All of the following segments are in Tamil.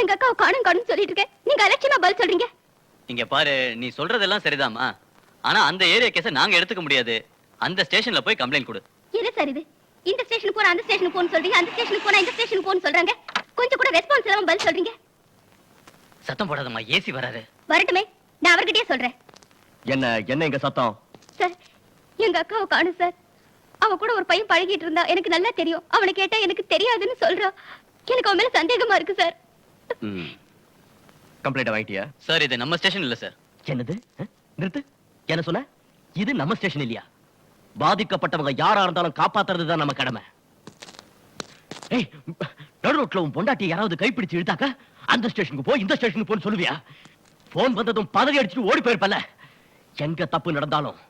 எங்க அக்காவை காணும் காணும் சொல்லிட்டு இருக்கேன். நீங்க அலட்சியமா பதில் சொல்றீங்க. இங்க பாரு நீ சொல்றதெல்லாம் சரிதாம்மா. ஆனா அந்த ஏரியா கேஸ நாங்க எடுத்துக்க முடியாது. அந்த ஸ்டேஷன்ல போய் கம்ப்ளைண்ட் கொடு. என்ன சார் இது? இந்த ஸ்டேஷனுக்கு போற அந்த ஸ்டேஷனுக்கு போன்னு சொல்றீங்க அந்த ஸ்டேஷனுக்கு போனா இந்த ஸ்டேஷனுக்கு போன்னு சொல்றாங்க. கொஞ்சம் கூட ரெஸ்பான்ஸ் இல்லாம பதில் சொல்றீங்க. சத்தம் போடாதம்மா ஏசி வராது. வரட்டுமே நான் அவர்கிட்டயே சொல்றேன். என்ன என்ன இங்க சத்தம்? சார் எங்க அக்காவை காணும் சார். அவ கூட ஒரு பையன் பழகிட்டு இருந்தா எனக்கு நல்லா தெரியும். அவனை கேட்டா எனக்கு தெரியாதுன்னு சொல்றான் எனக்கு அவன் மேல சந்தேகமா இருக்கு சார். கம்ப்ளைண்ட் வாங்கிட்டியா? சார் இது நம்ம ஸ்டேஷன் இல்ல சார். என்னது? நிறுத்து. என்ன சொன்ன? இது நம்ம ஸ்டேஷன் இல்லையா? பாதிக்கப்பட்டவங்க யாரா இருந்தாலும் காப்பாத்துறது தான் நம்ம கடமை. ஏய் நடு ரோட்ல உன் பொண்டாட்டி யாராவது கைப்பிடிச்சு இழுத்தாக்க? அந்த ஸ்டேஷனுக்கு போ இந்த ஸ்டேஷனுக்கு போன்னு சொல்லுவியா? போன் வந்ததும் பதவி அடிச்சுட்டு ஓடி போயிருப்பல எங்க தப்பு நடந்தாலும்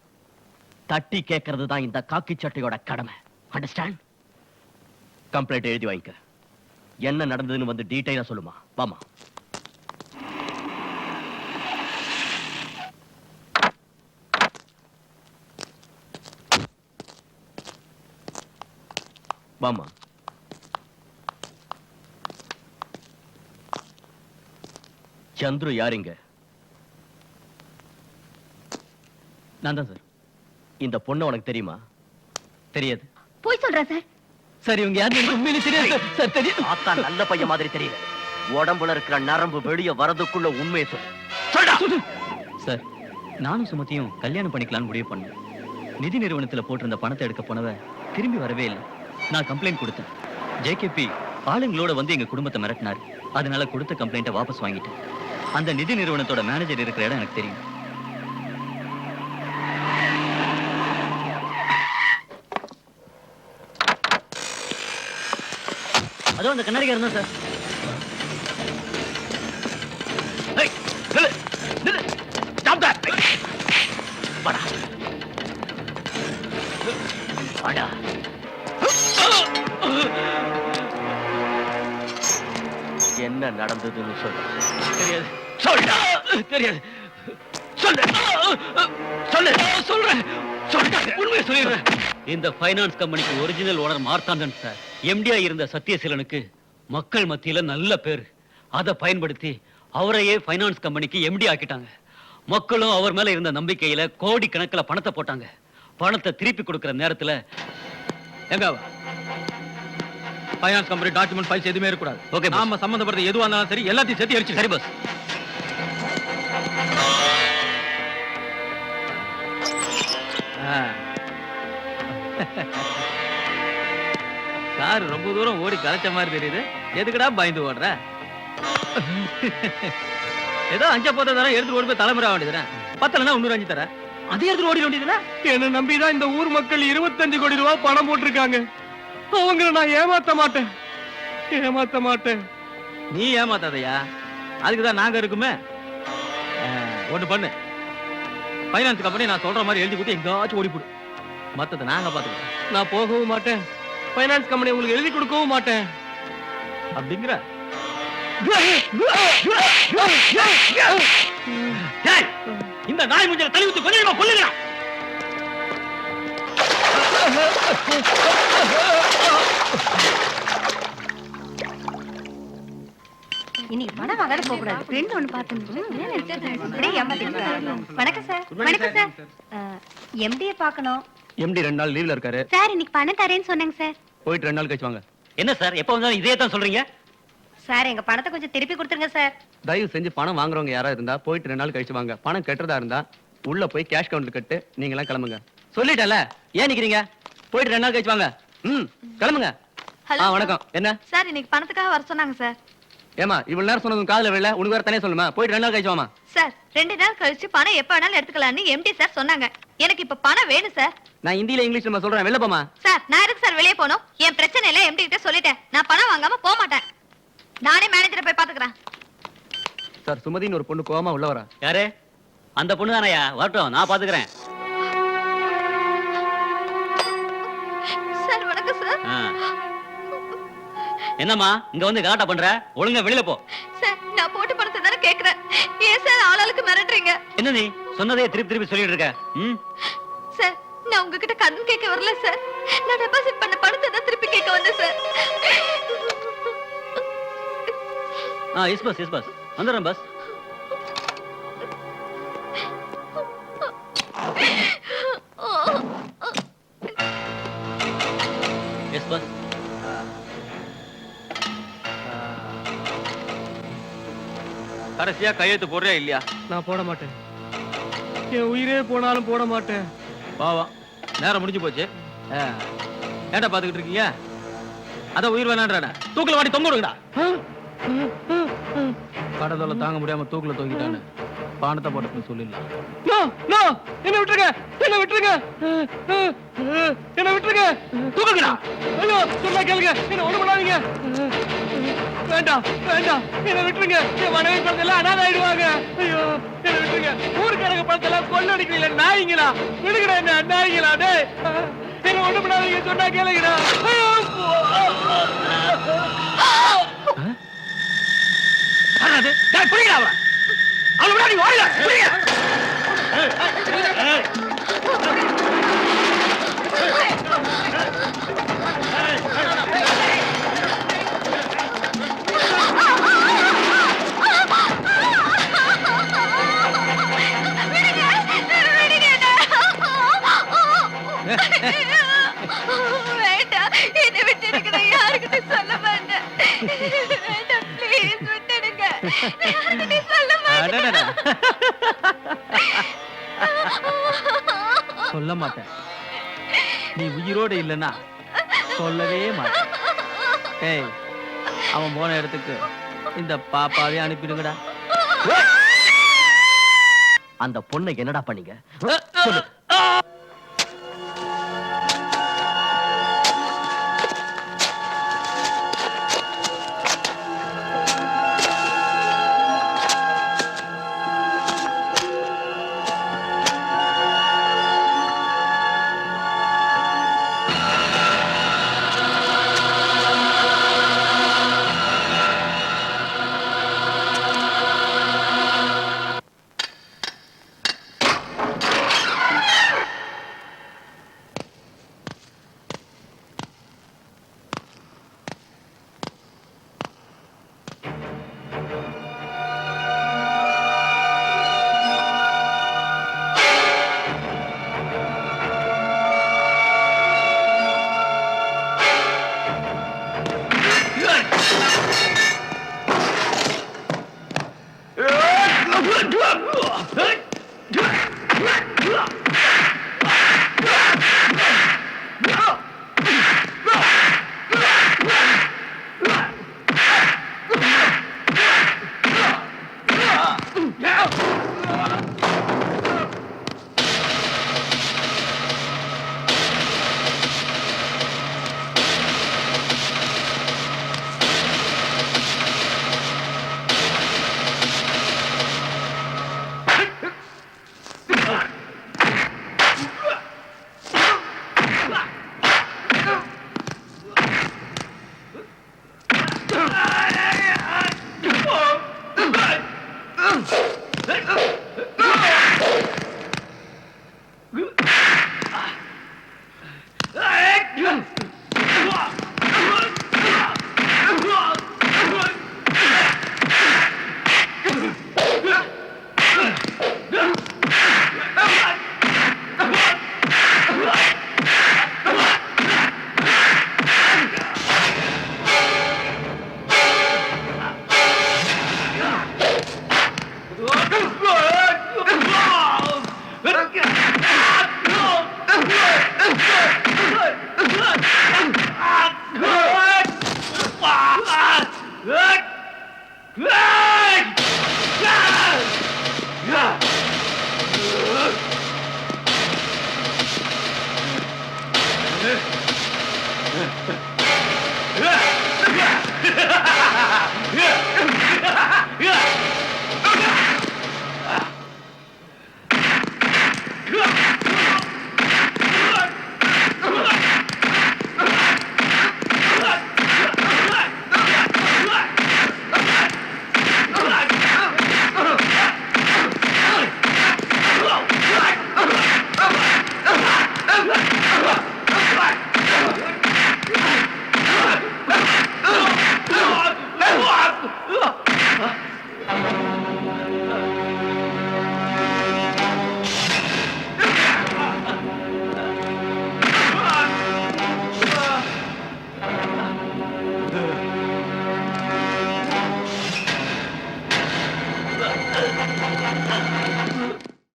தட்டி கேட்கறது தான் இந்த காக்கி சட்டையோட கடமை. அண்டர்ஸ்டாண்ட் கம்ப்ளைண்ட் எழுதி வாங்கிக்க. என்ன நடந்ததுன்னு வந்து டீடைலா சொல்லுமா. வாமா. வாமா. சந்துரு யாருங்க நான் தான் சார். இந்த பொண்ணு உனக்கு தெரியுமா? தெரியாது. போய் சொல்றேன் சார். சார் இவங்க யாரு உண்மையிலே தெரியாது. சார். தெரியும் பார்த்தா நல்ல பையன் மாதிரி தெரியல. உடம்புல இருக்கிற நரம்பு வெளிய வரதுக்குள்ள உண்மையை சொல்லு. சொல்டா! சார் நானும் சுமத்தியும் கல்யாணம் பண்ணிக்கலாம்னு முடிவு பண்ணேன் நிதி நிறுவனத்துல போட்டிருந்த பணத்தை எடுக்க போனவ திரும்பி வரவே இல்லை. நான் கம்ப்ளைண்ட் கொடுத்தேன். ஜேகேபி ஆளுங்களோட வந்து எங்க குடும்பத்தை மிரட்டினார். அதனால கொடுத்த கம்ப்ளைண்ட்டை வாபஸ் வாங்கிட்டேன். அந்த நிதி நிறுவனத்தோட மேனேஜர் இருக்கிற இடம் எனக்கு தெரியும். அதுவும் அந்த கண்ணாடிக்கு இருந்தோம் சார். ஏய், நில்லு, என்ன நடந்ததுன்னு சொல்லு. தெரியாது. சொல்டா. தெரியாது. சொல்லு. சொல்லு. சொல்றேன். உண்மையை இந்த ஃபைனான்ஸ் கம்பெனிக்கு ஒரிஜினல் ஓனர் மார்த்தாண்டன் சார். எம்டியா இருந்த சத்யசீலனுக்கு மக்கள் மத்தியில நல்ல பேர். அதை பயன்படுத்தி அவரையே ஃபைனான்ஸ் கம்பெனிக்கு எம்டி ஆக்கிட்டாங்க. மக்களும் அவர் மேல இருந்த நம்பிக்கையில கோடி கணக்கில் பணத்தை போட்டாங்க. பணத்தை திருப்பி கொடுக்கிற நேரத்துல எங்க ஃபைனான்ஸ் கம்பெனி டாக்குமெண்ட் ஃபைல்ஸ் எதுவுமே இருக்கக்கூடாது. Boss. நாம சம்பந்தப்பட்ட எதுவா இருந்தாலும் சரி எல்லாத்தையும் சேர்த்து அடிச்சு சரி பஸ் கார் ரொம்ப தூரம் ஓடி கலைச்ச மாதிரி தெரியுது. எதுக்குடா பயந்து ஓடுற? ஏதோ அஞ்ச போத தரம் எடுத்து ஓடி போய் தலைமுறை வேண்டியதுறேன் பத்தலன்னா இன்னொரு அஞ்சு தரேன் அதே எடுத்து ஓடி வேண்டியதுல என்ன நம்பிதான் இந்த ஊர் மக்கள் இருபத்தஞ்சு கோடி ரூபாய் பணம் போட்டிருக்காங்க. அவங்கள நான் ஏமாத்த மாட்டேன். ஏமாத்த மாட்டேன். நீ ஏமாத்தாதயா? அதுக்கு தான் நாங்க இருக்குமே. ஒண்ணு பண்ணு. ஃபைனான்ஸ் கம்பெனி நான் சொல்ற மாதிரி எழுதி கொடுத்து எங்காச்சும் ஓடி போடு. மத்தத நாங்க பாத்துக்கிறோம். நான் போகவும் மாட்டேன். ஃபைனான்ஸ் கம்பெனி உங்களுக்கு எழுதி கொடுக்கவும் மாட்டேன். அப்படிங்கிற. இந்த நாய் முஞ்சல தள்ளி விட்டு கொஞ்சமா கொல்லுங்க இன்னைக்கு பணம் வாங்க போக கூடாது ஃப்ரெண்ட் ஒன்னு வணக்கம் சார். வணக்கம் சார். எம்டியை பார்க்கணும். எம்டி ரெண்டு நாள் லீவ்ல இருக்காரு. சார் இன்னைக்கு பணம் தரேன்னு சொன்னாங்க சார். போயிட்டு ரெண்டு நாள் கழிச்சு வாங்க. என்ன சார் எப்ப வந்தாலும் இதே தான் சொல்றீங்க? சார் எங்க பணத்தை கொஞ்சம் திருப்பி கொடுத்துருங்க சார். தயவு செஞ்சு பணம் வாங்குறவங்க யாரா இருந்தா போயிட்டு ரெண்டு நாள் கழிச்சு வாங்க. பணம் கட்டுறதா இருந்தா உள்ள போய் கேஷ் கவுண்டர் கட்டு நீங்க எல்லாம் கிளம்புங்க. சொல்லிட்டல ஏன் நிக்கிறீங்க? போயிட்டு ரெண்டு நாள் கழிச்சு வாங்க. ம் கிளம்புங்க. ஆ வணக்கம். என்ன? சார் இன்னைக்கு பணத்துக்காக வர சொன்னாங்க சார். ஏமா இவ்வளவு நேரம் சொன்னதும் காதுல விழல. உனக்கு வேற தனியா சொல்லுமா? போயிட்டு ரெண்டு நாள் கழிச்சு வாமா சார் ரெண்டு நாள் கழிச்சு பணம் எப்ப வேணாலும் எடுத்துக்கலாம்னு எம்டி சார் சொன்னாங்க. எனக்கு இப்ப பணம் வேணும் சார். நான் ஹிந்தில இங்கிலீஷ்ல நம்ம சொல்றேன். வெளில போமா சார் நான் எதுக்கு சார் வெளியே போகணும்? என் பிரச்சனை எல்லாம் எம்டி கிட்ட சொல்லிட்டேன். நான் பணம் வாங்காம போக மாட்டேன். நானே மேனேஜரை போய் பாத்துக்கிறேன் சார் சுமதின்னு ஒரு பொண்ணு கோவமா உள்ள வரா. யாரு? அந்த பொண்ணு தானயா வரட்டும் நான் பாத்துக்கிறேன் என்னம்மா இங்க வந்து கலாட்டா பண்ற? ஒழுங்கா வெளியில போ. சார் நான் போட்டு பணத்தை தானே கேக்குறேன். ஏன் சார் ஆளாளுக்கு மிரட்டுறீங்க? என்ன நீ? சொன்னதே திருப்பி திருப்பி சொல்லிட்டு இருக்க. ம்? சார் நான் உங்ககிட்ட கடன் கேட்க வரல சார். நான் டெபாசிட் பண்ண பணத்தை தான் திருப்பி கேட்க வந்தேன் சார். ஆ எஸ் பஸ் எஸ் பஸ் வந்துடுறேன் பஸ் எஸ் பஸ் கடைசியா கையெழுத்து போடுறியா இல்லையா? நான் போட மாட்டேன். என் உயிரே போனாலும் போட மாட்டேன். பாவம் நேரம் முடிஞ்சு போச்சு. ஆ. ஏன்டா பாத்துக்கிட்டு இருக்கீங்க? அதான் உயிர் வேணான்றானே. தூக்கில வாடி தொங்க விடுங்கடா. கடதொல்ல தாங்க முடியாம தூக்குல தொங்கிட்டான்னு பானத்தை போட்டு சொல்லிடலாம். என்ன விட்டுருங்க. என்ன விட்டுருங்க. என்ன விட்டுருங்க. தூக்குங்கடா. சொன்னா கேளுங்க. என்ன ஒண்ணு பண்ணாதீங்க. வேண்டாம் வேண்டாம். என்ன விட்டுருங்க. என் மனைவி குழந்தை அனாதை ஆயிடுவாங்க ஐயோ என்ன விட்டுருங்க. ஊருக்காரங்க பழத்தெல்லாம் கொள்ளடிக்கிறீங்களா நாய்ங்களா? விடுங்கடா என்ன நாய்ங்களா? டேய். என்ன ஒண்ணு பண்ணாதீங்க சொன்னா கேளுங்கடா. ஐயோ வராது. டேய் புடிங்கடா அவளை அவளை விடாதீங்க ஓடுங்க புடிங்க வேண்டாம் அடடடா. சொல்ல மாட்டேன். நீ உயிரோடு இல்லைன்னா சொல்லவே மாட்டேன். ஏய் அவன் போன இடத்துக்கு இந்த பாப்பாவே அனுப்பிடுங்கடா. அந்த பொண்ணை என்னடா பண்ணீங்க? சொல்லு. Uhum. apa